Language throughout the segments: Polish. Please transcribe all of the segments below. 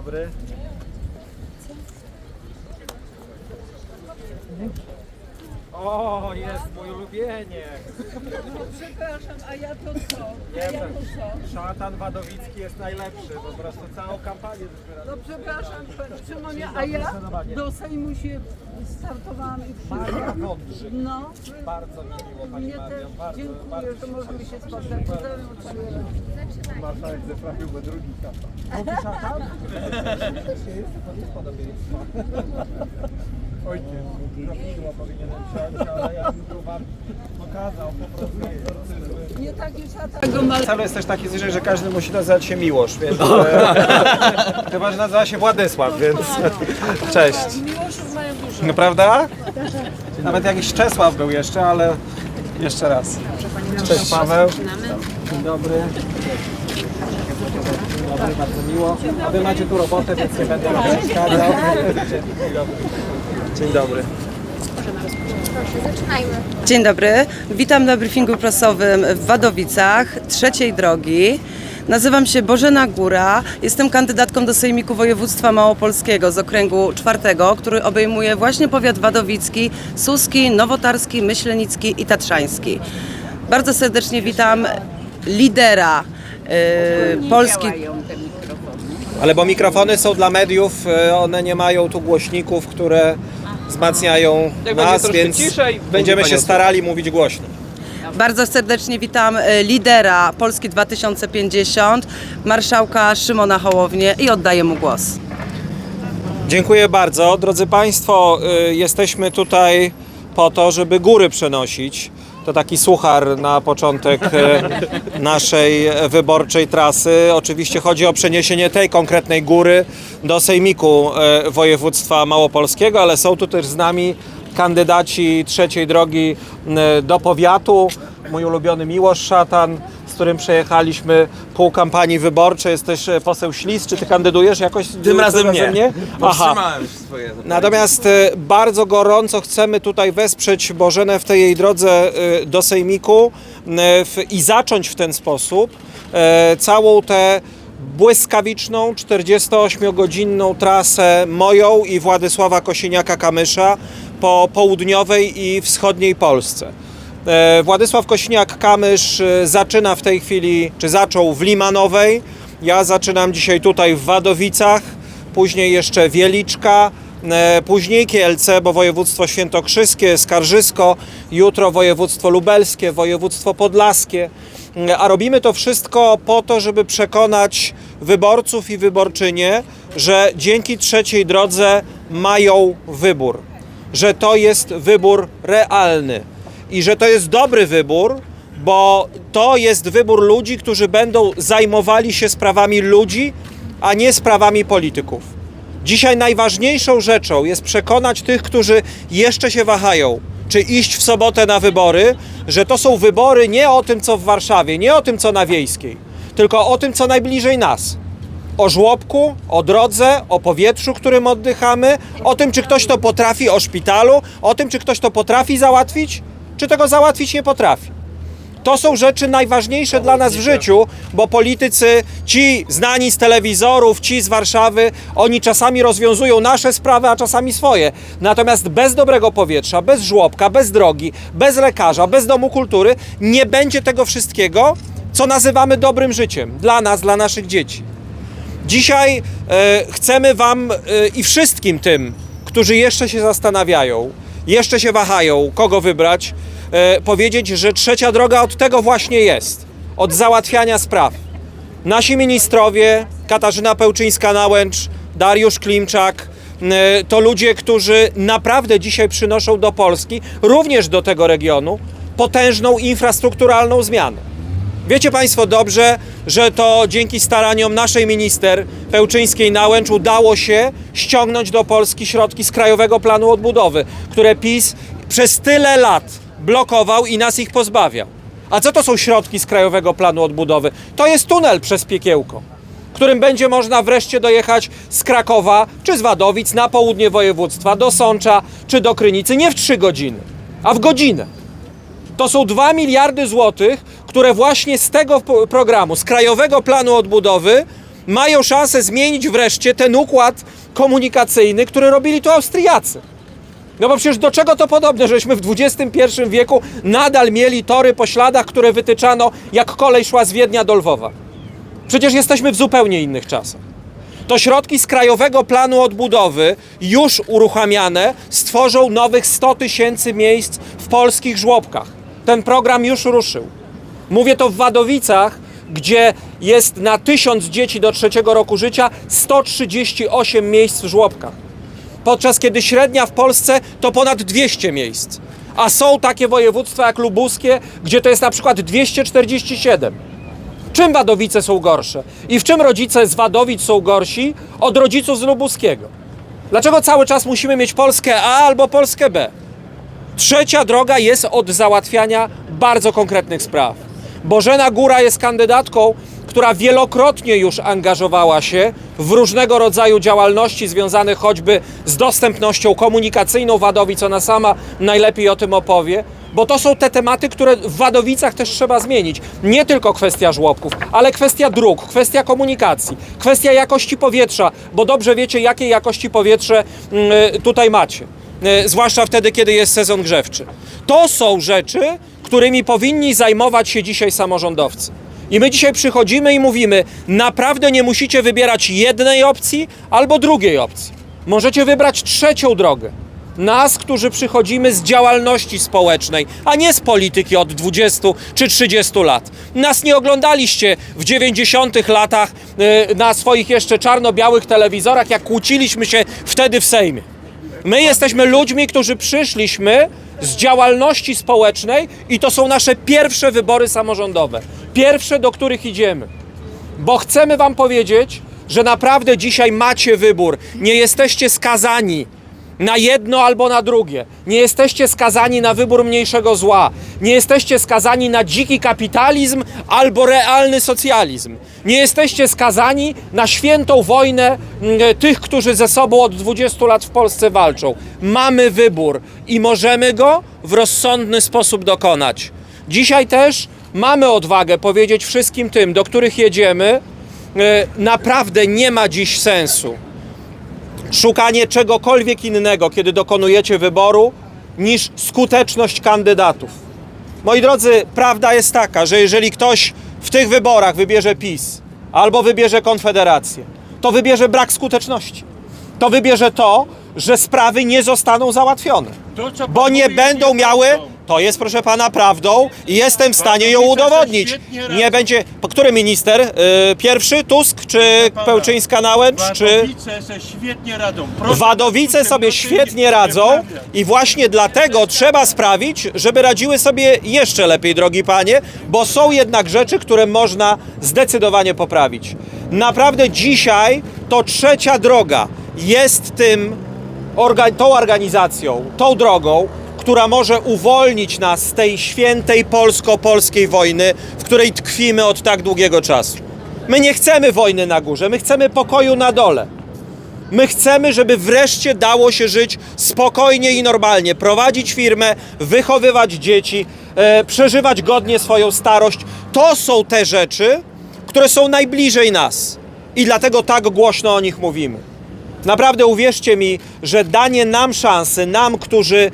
dobry. O, jest mój ulubieniec. Przepraszam, a ja to co? A Nie ja wiem. to co? Szatan Wadowicki jest najlepszy, po prostu całą kampanię No przepraszam, Szymonie, a ja do Sejmu się startowałam i Maria przyszłam. Wądrzyk. No, Bardzo mi miło Pani mnie Mario, też bardzo, dziękuję, bardzo że możemy się spotkać. Pozdrawiam Marszałek zeprawiłby drugi szatan. Drugi szatan? Faktycznie jest to jest podobieństwo. Ojciec, prawidło powinienem wziąć, ale ja Wam pokazał po prostu egzorcyzmy. Nie taki szatan. Celu jest też taki zwyczaj, że każdy musi nazywać się Miłosz, więc... E, chyba, że nazywa się Władysław, więc... Cześć. Miłoszów mają dużo. No prawda? Nawet jakiś Czesław był jeszcze, ale jeszcze raz. Cześć Paweł. Dzień dobry. Dzień dobry, bardzo miło. A wy macie tu robotę, więc nie będę wam przeszkadzał. Dzień dobry. Dzień dobry. Zaczynajmy. Dzień dobry, witam na briefingu prasowym w Wadowicach, trzeciej drogi. Nazywam się Bożena Góra, jestem kandydatką do Sejmiku Województwa Małopolskiego z okręgu czwartego, który obejmuje właśnie powiat wadowicki, suski, nowotarski, myślenicki i tatrzański. Bardzo serdecznie witam lidera yy, Polski Ale bo mikrofony są dla mediów, e, one nie mają tu głośników, które wzmacniają nas, więc będziemy się starali mówić głośno. Bardzo serdecznie witam e, lidera Polski 2050, marszałka Szymona Hołownię i oddaję mu głos. Dziękuję bardzo. Drodzy Państwo, y, jesteśmy tutaj po to, żeby góry przenosić. To taki suchar na początek y, naszej wyborczej trasy. Oczywiście chodzi o przeniesienie tej konkretnej góry do Sejmiku y, Województwa Małopolskiego, ale są tu też z nami kandydaci trzeciej drogi y, do powiatu. Mój ulubiony Miłosz Szatan, z którym przejechaliśmy pół kampanii wyborczej. Jest też e, poseł Ślis. Czy ty kandydujesz jakoś? Tym razem nie. Aha. Powstrzymałem swoje. Natomiast e, bardzo gorąco chcemy tutaj wesprzeć Bożenę w tej jej drodze e, do Sejmiku e, w, i zacząć w ten sposób e, całą tę błyskawiczną 48-godzinną trasę moją i Władysława Kosiniaka-Kamysza po południowej i wschodniej Polsce. E, Władysław Kośniak-Kamysz e, zaczyna w tej chwili, czy zaczął w Limanowej. Ja zaczynam dzisiaj tutaj w Wadowicach, później jeszcze Wieliczka, e, później Kielce, bo województwo świętokrzyskie, Skarżysko, jutro województwo lubelskie, województwo podlaskie. A robimy to wszystko po to, żeby przekonać wyborców i wyborczynie, że dzięki trzeciej drodze mają wybór, że to jest wybór realny i że to jest dobry wybór, bo to jest wybór ludzi, którzy będą zajmowali się sprawami ludzi, a nie sprawami polityków. Dzisiaj najważniejszą rzeczą jest przekonać tych, którzy jeszcze się wahają, czy iść w sobotę na wybory, że to są wybory nie o tym, co w Warszawie, nie o tym, co na Wiejskiej, tylko o tym, co najbliżej nas o żłobku, o drodze, o powietrzu, którym oddychamy, o tym, czy ktoś to potrafi, o szpitalu, o tym, czy ktoś to potrafi załatwić, czy tego załatwić nie potrafi. To są rzeczy najważniejsze dla nas w życiu, bo politycy, ci znani z telewizorów, ci z Warszawy, oni czasami rozwiązują nasze sprawy, a czasami swoje. Natomiast bez dobrego powietrza, bez żłobka, bez drogi, bez lekarza, bez domu kultury nie będzie tego wszystkiego, co nazywamy dobrym życiem dla nas, dla naszych dzieci. Dzisiaj e, chcemy Wam e, i wszystkim tym, którzy jeszcze się zastanawiają, jeszcze się wahają, kogo wybrać, e, powiedzieć, że trzecia droga od tego właśnie jest od załatwiania spraw. Nasi ministrowie, Katarzyna Pełczyńska-Nałęcz, Dariusz Klimczak, e, to ludzie, którzy naprawdę dzisiaj przynoszą do Polski, również do tego regionu, potężną infrastrukturalną zmianę. Wiecie Państwo dobrze, że to dzięki staraniom naszej minister Pełczyńskiej Nałęcz udało się ściągnąć do Polski środki z Krajowego Planu Odbudowy, które PiS przez tyle lat blokował i nas ich pozbawiał. A co to są środki z Krajowego Planu Odbudowy? To jest tunel przez Piekiełko, którym będzie można wreszcie dojechać z Krakowa czy z Wadowic na południe województwa, do Sącza czy do Krynicy nie w trzy godziny, a w godzinę. To są 2 miliardy złotych, które właśnie z tego programu, z Krajowego Planu Odbudowy mają szansę zmienić wreszcie ten układ komunikacyjny, który robili tu Austriacy. No bo przecież do czego to podobne, żeśmy w XXI wieku nadal mieli tory po śladach, które wytyczano, jak kolej szła z Wiednia do Lwowa. Przecież jesteśmy w zupełnie innych czasach. To środki z Krajowego Planu Odbudowy, już uruchamiane, stworzą nowych 100 tysięcy miejsc w polskich żłobkach. Ten program już ruszył. Mówię to w Wadowicach, gdzie jest na 1000 dzieci do trzeciego roku życia 138 miejsc w żłobkach podczas kiedy średnia w Polsce to ponad 200 miejsc. A są takie województwa jak lubuskie, gdzie to jest na przykład 247. Czym Wadowice są gorsze? I w czym rodzice z Wadowic są gorsi od rodziców z lubuskiego? Dlaczego cały czas musimy mieć Polskę A albo Polskę B? Trzecia droga jest od załatwiania bardzo konkretnych spraw. Bożena Góra jest kandydatką, która wielokrotnie już angażowała się w różnego rodzaju działalności związane choćby z dostępnością komunikacyjną Wadowic. Ona sama najlepiej o tym opowie, bo to są te tematy, które w Wadowicach też trzeba zmienić. Nie tylko kwestia żłobków, ale kwestia dróg, kwestia komunikacji, kwestia jakości powietrza, bo dobrze wiecie, jakiej jakości powietrze mm, tutaj macie zwłaszcza wtedy, kiedy jest sezon grzewczy. To są rzeczy, którymi powinni zajmować się dzisiaj samorządowcy. I my dzisiaj przychodzimy i mówimy: naprawdę nie musicie wybierać jednej opcji albo drugiej opcji. Możecie wybrać trzecią drogę. Nas, którzy przychodzimy z działalności społecznej, a nie z polityki od 20 czy 30 lat. Nas nie oglądaliście w 90 latach e, na swoich jeszcze czarno-białych telewizorach, jak kłóciliśmy się wtedy w Sejmie. My jesteśmy ludźmi, którzy przyszliśmy z działalności społecznej i to są nasze pierwsze wybory samorządowe. Pierwsze, do których idziemy. Bo chcemy Wam powiedzieć, że naprawdę dzisiaj macie wybór. Nie jesteście skazani na jedno albo na drugie. Nie jesteście skazani na wybór mniejszego zła. Nie jesteście skazani na dziki kapitalizm albo realny socjalizm. Nie jesteście skazani na świętą wojnę tych, którzy ze sobą od 20 lat w Polsce walczą. Mamy wybór i możemy go w rozsądny sposób dokonać. Dzisiaj też mamy odwagę powiedzieć wszystkim tym, do których jedziemy, e, naprawdę nie ma dziś sensu szukanie czegokolwiek innego, kiedy dokonujecie wyboru, niż skuteczność kandydatów. Moi drodzy, prawda jest taka, że jeżeli ktoś w tych wyborach wybierze PiS albo wybierze Konfederację, to wybierze brak skuteczności. To wybierze to, że sprawy nie zostaną załatwione. Bo nie będą miały. To jest proszę pana prawdą i jestem w stanie ją udowodnić. Nie będzie, który minister? Yy, pierwszy Tusk czy Pełczyńska Nałęcz czy Wadowice se świetnie radzą. Proszę Wadowice sobie świetnie nie radzą i właśnie dlatego trzeba sprawić, żeby radziły sobie jeszcze lepiej, drogi panie, bo są jednak rzeczy, które można zdecydowanie poprawić. Naprawdę dzisiaj to trzecia droga jest tym, orga, tą organizacją, tą drogą, która może uwolnić nas z tej świętej polsko-polskiej wojny, w której tkwimy od tak długiego czasu. My nie chcemy wojny na górze, my chcemy pokoju na dole. My chcemy, żeby wreszcie dało się żyć spokojnie i normalnie, prowadzić firmę, wychowywać dzieci, e, przeżywać godnie swoją starość. To są te rzeczy, które są najbliżej nas i dlatego tak głośno o nich mówimy. Naprawdę uwierzcie mi, że danie nam szansy, nam, którzy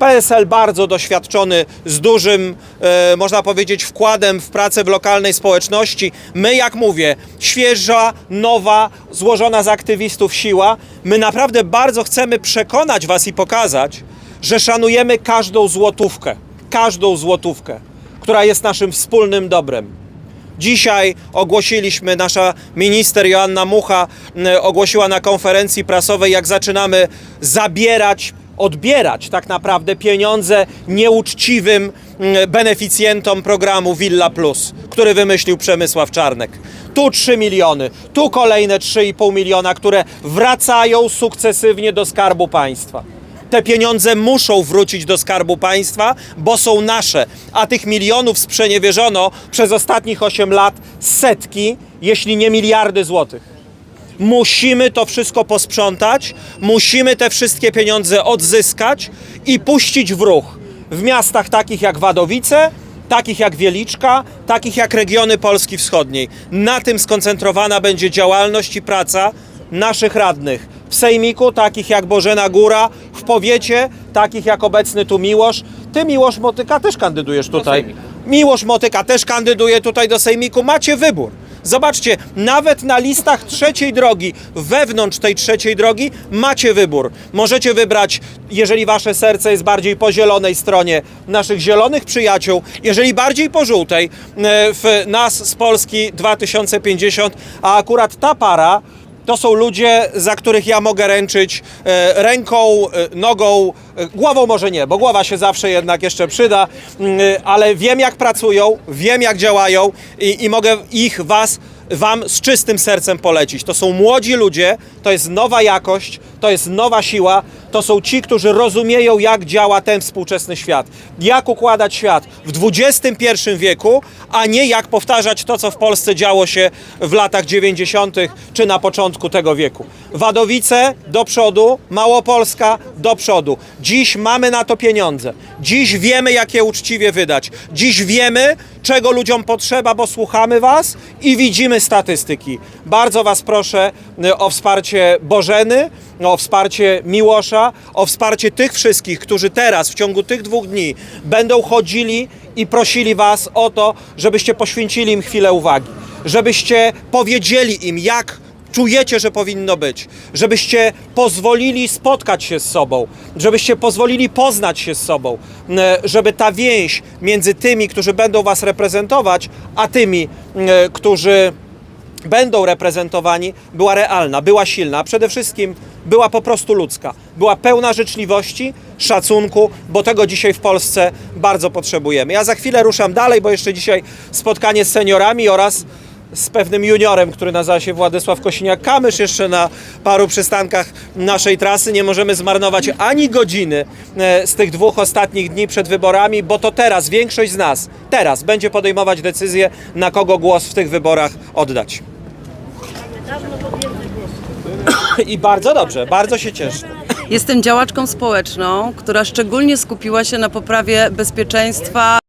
PSL bardzo doświadczony, z dużym, e, można powiedzieć, wkładem w pracę w lokalnej społeczności. My, jak mówię, świeża, nowa, złożona z aktywistów siła. My naprawdę bardzo chcemy przekonać Was i pokazać, że szanujemy każdą złotówkę. Każdą złotówkę, która jest naszym wspólnym dobrem. Dzisiaj ogłosiliśmy, nasza minister Joanna Mucha ogłosiła na konferencji prasowej, jak zaczynamy zabierać, odbierać tak naprawdę pieniądze nieuczciwym m, beneficjentom programu Villa Plus, który wymyślił Przemysław Czarnek. Tu 3 miliony, tu kolejne 3,5 miliona, które wracają sukcesywnie do skarbu państwa. Te pieniądze muszą wrócić do skarbu państwa, bo są nasze, a tych milionów sprzeniewierzono przez ostatnich 8 lat setki, jeśli nie miliardy złotych. Musimy to wszystko posprzątać, musimy te wszystkie pieniądze odzyskać i puścić w ruch w miastach takich jak Wadowice takich jak Wieliczka, takich jak regiony Polski Wschodniej. Na tym skoncentrowana będzie działalność i praca naszych radnych. W Sejmiku, takich jak Bożena Góra, w powiecie, takich jak obecny tu Miłosz. Ty, Miłosz Motyka, też kandydujesz tutaj. Miłosz Motyka też kandyduje tutaj do Sejmiku. Macie wybór. Zobaczcie, nawet na listach trzeciej drogi, wewnątrz tej trzeciej drogi, macie wybór. Możecie wybrać, jeżeli wasze serce jest bardziej po zielonej stronie, naszych zielonych przyjaciół, jeżeli bardziej po żółtej, e, w nas z Polski 2050, a akurat ta para to są ludzie, za których ja mogę ręczyć e, ręką, e, nogą, e, głową może nie, bo głowa się zawsze jednak jeszcze przyda, mm, ale wiem jak pracują, wiem jak działają i, i mogę ich, was, wam z czystym sercem polecić. To są młodzi ludzie, to jest nowa jakość, to jest nowa siła, to są ci, którzy rozumieją jak działa ten współczesny świat, jak układać świat w XXI wieku, a nie jak powtarzać to, co w Polsce działo się w latach 90. czy na początku tego wieku. Wadowice do przodu, Małopolska do przodu. Dziś mamy na to pieniądze. Dziś wiemy, jak je uczciwie wydać. Dziś wiemy, czego ludziom potrzeba, bo słuchamy Was i widzimy statystyki. Bardzo Was proszę y, o wsparcie Bożeny, o wsparcie Miłosza, o wsparcie tych wszystkich, którzy teraz w ciągu tych dwóch dni będą chodzili i prosili Was o to, żebyście poświęcili im chwilę uwagi, żebyście powiedzieli im, jak czujecie, że powinno być, żebyście pozwolili spotkać się z sobą, żebyście pozwolili poznać się z sobą, żeby ta więź między tymi, którzy będą Was reprezentować, a tymi, którzy będą reprezentowani, była realna, była silna, przede wszystkim była po prostu ludzka. Była pełna życzliwości, szacunku, bo tego dzisiaj w Polsce bardzo potrzebujemy. Ja za chwilę ruszam dalej, bo jeszcze dzisiaj spotkanie z seniorami oraz z pewnym juniorem, który nazywa się Władysław Kosiniak-Kamysz, jeszcze na paru przystankach naszej trasy. Nie możemy zmarnować ani godziny e, z tych dwóch ostatnich dni przed wyborami, bo to teraz większość z nas, teraz będzie podejmować decyzję, na kogo głos w tych wyborach oddać. I bardzo dobrze, bardzo się cieszę. Jestem działaczką społeczną, która szczególnie skupiła się na poprawie bezpieczeństwa